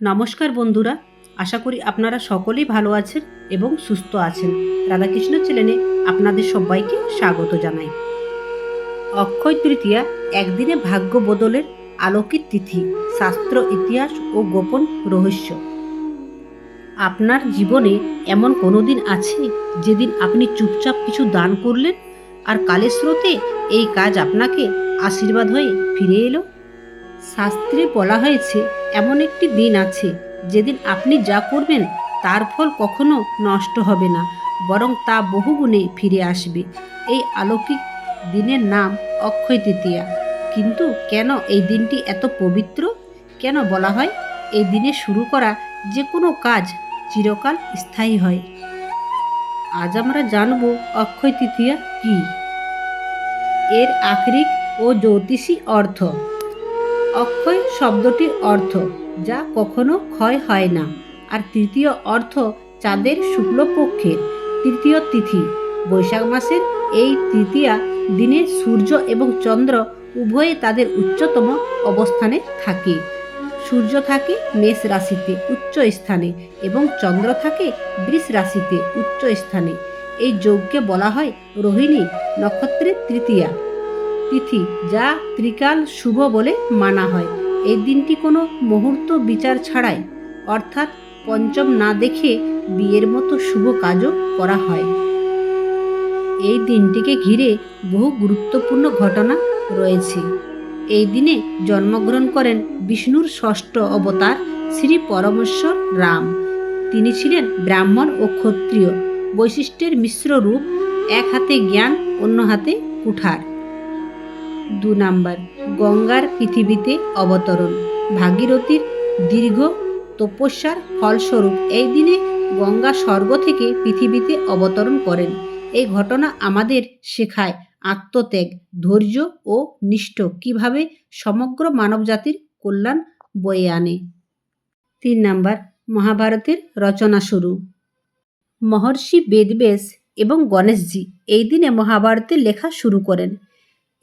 নমস্কার বন্ধুরা, আশা করি আপনারা সকলেই ভালো আছেন এবং সুস্থ আছেন। রাধাকৃষ্ণ চ্যানেলে আপনাদের সবাইকে স্বাগত জানাই। অক্ষয় তৃতীয়া একদিনে ভাগ্য বদলের আলোকিত তিথি, শাস্ত্র, ইতিহাস ও গোপন রহস্য। আপনার জীবনে এমন কোনো দিন আছে যেদিন আপনি চুপচাপ কিছু দান করলেন আর কালের স্রোতে এই কাজ আপনাকে আশীর্বাদ হয়ে ফিরে এলো? শাস্ত্রে বলা হয়েছে, এমন একটি দিন আছে, যেদিন আপনি যা করবেন, তার ফল কখনো নষ্ট হবে না, বরং তা বহুগুণে ফিরে আসবে। এই আলৌকিক দিনের নাম অক্ষয় তৃতীয়া। কিন্তু কেন এই দিনটি এত পবিত্র? কেন বলা হয়, এই দিনে শুরু করা যে কোনো কাজ চিরকাল স্থায়ী হয়। আজ আমরা জানব অক্ষয় তৃতীয়া কি। এর আকরিক ও জ্যোতিষী অর্থ অক্ষয় শব্দটির অর্থ, যা কখনো ক্ষয় হয় না। আর তৃতীয় অর্থ চাঁদের শুক্লপক্ষের তৃতীয় তিথি। বৈশাখ মাসের এই তৃতীয়া দিনে সূর্য এবং চন্দ্র উভয়ে তাদের উচ্চতম অবস্থানে থাকে। সূর্য থাকে মেষ রাশিতে উচ্চ স্থানে এবং চন্দ্র থাকে বৃষ রাশিতে উচ্চ স্থানে। এই যজ্ঞে বলা হয় রোহিণী নক্ষত্রের তৃতীয়া। তিথি যা ত্রিকাল শুভ বলে মানা হয়। এই দিনটি কোনো মুহূর্ত বিচার ছাড়াই, অর্থাৎ পঞ্চম না দেখে বিয়ের মতো শুভ কাজও করা হয়। এই দিনটিকে ঘিরে বহু গুরুত্বপূর্ণ ঘটনা রয়েছে। এই দিনে জন্মগ্রহণ করেন বিষ্ণুর ষষ্ঠ অবতার শ্রী পরমেশ্বর রাম। তিনি ছিলেন ব্রাহ্মণ ও ক্ষত্রিয়। বৈশিষ্ট্যের মিশ্র রূপ, এক হাতে জ্ঞান, অন্য হাতে কুঠার। দু নাম্বার, গঙ্গার পৃথিবীতে অবতরণ। ভাগীরথীর দীর্ঘ তপস্যার ফলস্বরূপ এই দিনে গঙ্গা স্বর্গ থেকে পৃথিবীতে অবতরণ করেন। এই ঘটনা আমাদের শেখায় আত্মত্যাগ, ধৈর্য ও নিষ্ঠ কীভাবে সমগ্র মানবজাতির কল্যাণ বয়ে আনে। তিন নাম্বার, মহাভারতের রচনা শুরু। মহর্ষি বেদবেশ এবং গণেশজি এই দিনে মহাভারতের লেখা শুরু করেন।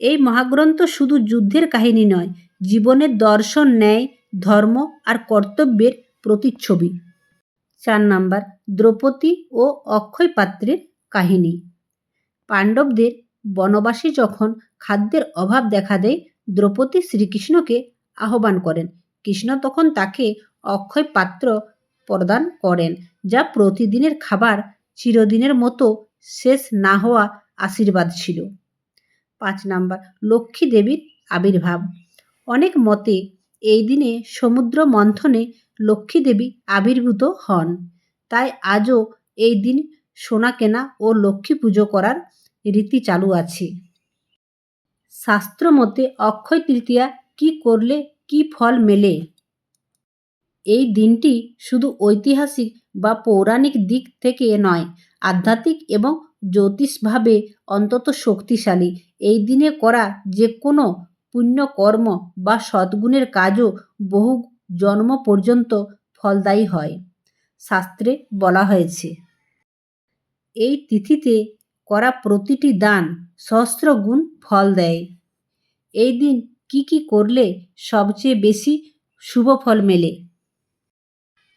এই মহাগ্রন্থ শুধু যুদ্ধের কাহিনী নয়, জীবনের দর্শন, ন্যায়, ধর্ম আর কর্তব্যের প্রতিচ্ছবি। চার নাম্বার, দ্রৌপদী ও অক্ষয় পাত্রের কাহিনী। পাণ্ডবদের বনবাসী যখন খাদ্যের অভাব দেখা দেয়, দ্রৌপদী শ্রীকৃষ্ণকে আহ্বান করেন। কৃষ্ণ তখন তাকে অক্ষয় পাত্র প্রদান করেন, যা প্রতিদিনের খাবার চিরদিনের মতো শেষ না হওয়া আশীর্বাদ ছিল। পাঁচ নাম্বার, লক্ষ্মী দেবীর আবির্ভাব। অনেক মতে এই দিনে সমুদ্র মন্থনে লক্ষ্মী দেবী আবির্ভূত হন। তাই আজও এই দিন সোনা কেনা ও লক্ষ্মী পুজো করার রীতি চালু আছে। শাস্ত্র মতে অক্ষয় তৃতীয়া কি করলে কি ফল মেলে? এই দিনটি শুধু ঐতিহাসিক বা পৌরাণিক দিক থেকে নয়, আধ্যাত্মিক এবং জ্যোতিষভাবে অন্তত শক্তিশালী। এই দিনে করা যে কোনো পুণ্যকর্ম বা সদ্গুণের কাজও বহু জন্ম পর্যন্ত ফলদায়ী হয়, শাস্ত্রে বলা হয়েছে। এই তিথিতে করা প্রতিটি দান সহস্র গুণ ফল দেয়। এই দিন কি কি করলে সবচেয়ে বেশি শুভ ফল মেলে?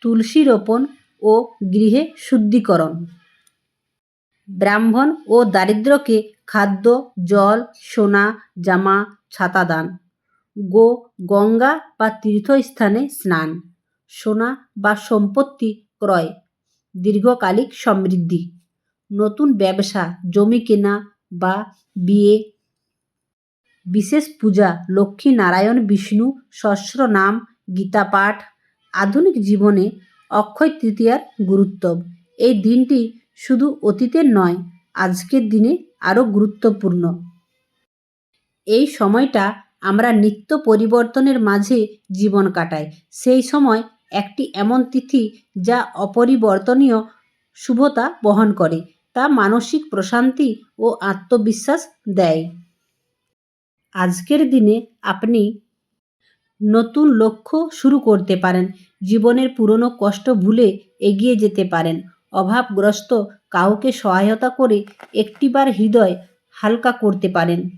তুলসী রোপণ ও গৃহে শুদ্ধিকরণ। ব্রাহ্মণ ও দারিদ্রকে খাদ্য, জল, সোনা, জামা, ছাতা দান। গো, গঙ্গা বা তীর্থস্থানে স্নান। সোনা বা সম্পত্তি ক্রয়। দীর্ঘকালিক সমৃদ্ধি। নতুন ব্যবসা, জমি কেনা বা বিয়ে। বিশেষ পূজা লক্ষ্মী নারায়ণ বিষ্ণু, সহস্র নাম, গীতা পাঠ। আধুনিক জীবনে অক্ষয় তৃতীয়ার গুরুত্ব। এই দিনটি শুধু অতীতের নয়, আজকের দিনে আরও গুরুত্বপূর্ণ। এই সময়টা আমরা নিত্য পরিবর্তনের মাঝে জীবন কাটাই। সেই সময় একটি এমন তিথি যা অপরিবর্তনীয় শুভতা বহন করে, তা মানসিক প্রশান্তি ও আত্মবিশ্বাস দেয়। আজকের দিনে আপনি নতুন লক্ষ্য শুরু করতে পারেন, জীবনের পুরনো কষ্ট ভুলে এগিয়ে যেতে পারেন। অভাবগ্রস্ত কাউকে সহায়তা করে একটিবার হৃদয় হালকা করতে পারেন।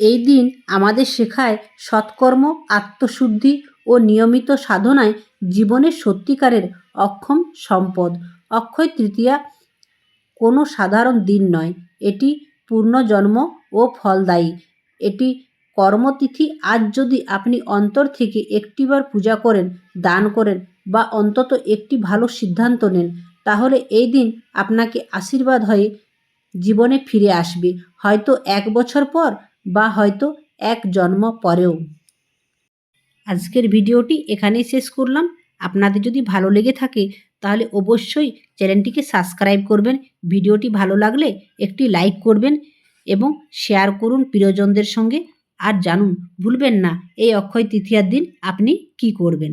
এই দিন আমাদের শেখায় সৎকর্ম, আত্মশুদ্ধি ও নিয়মিত সাধনায় জীবনের সত্যিকারের অক্ষম সম্পদ। অক্ষয় তৃতীয়া কোনো সাধারণ দিন নয়। এটি পূর্ণজন্ম ও ফলদায়ী। এটি কর্মতিথি। আজ যদি আপনি অন্তর থেকে একটিবার পূজা করেন, দান করেন বা অন্তত একটি ভালো সিদ্ধান্ত নেন, তাহলে এই দিন আপনাকে আশীর্বাদ হয়ে জীবনে ফিরে আসবে, হয়তো এক বছর পর বা হয়তো এক জন্ম পরেও। আজকের ভিডিওটি এখানেই শেষ করলাম। আপনাদের যদি ভালো লেগে থাকে, তাহলে অবশ্যই চ্যানেলটিকে সাবস্ক্রাইব করবেন, ভিডিওটি ভালো লাগলে একটি লাইক করবেন এবং শেয়ার করুন প্রিয়জনদের সঙ্গে। আর জানুন, ভুলবেন না, এই অক্ষয় তৃতীয়ার দিন আপনি কি করবেন?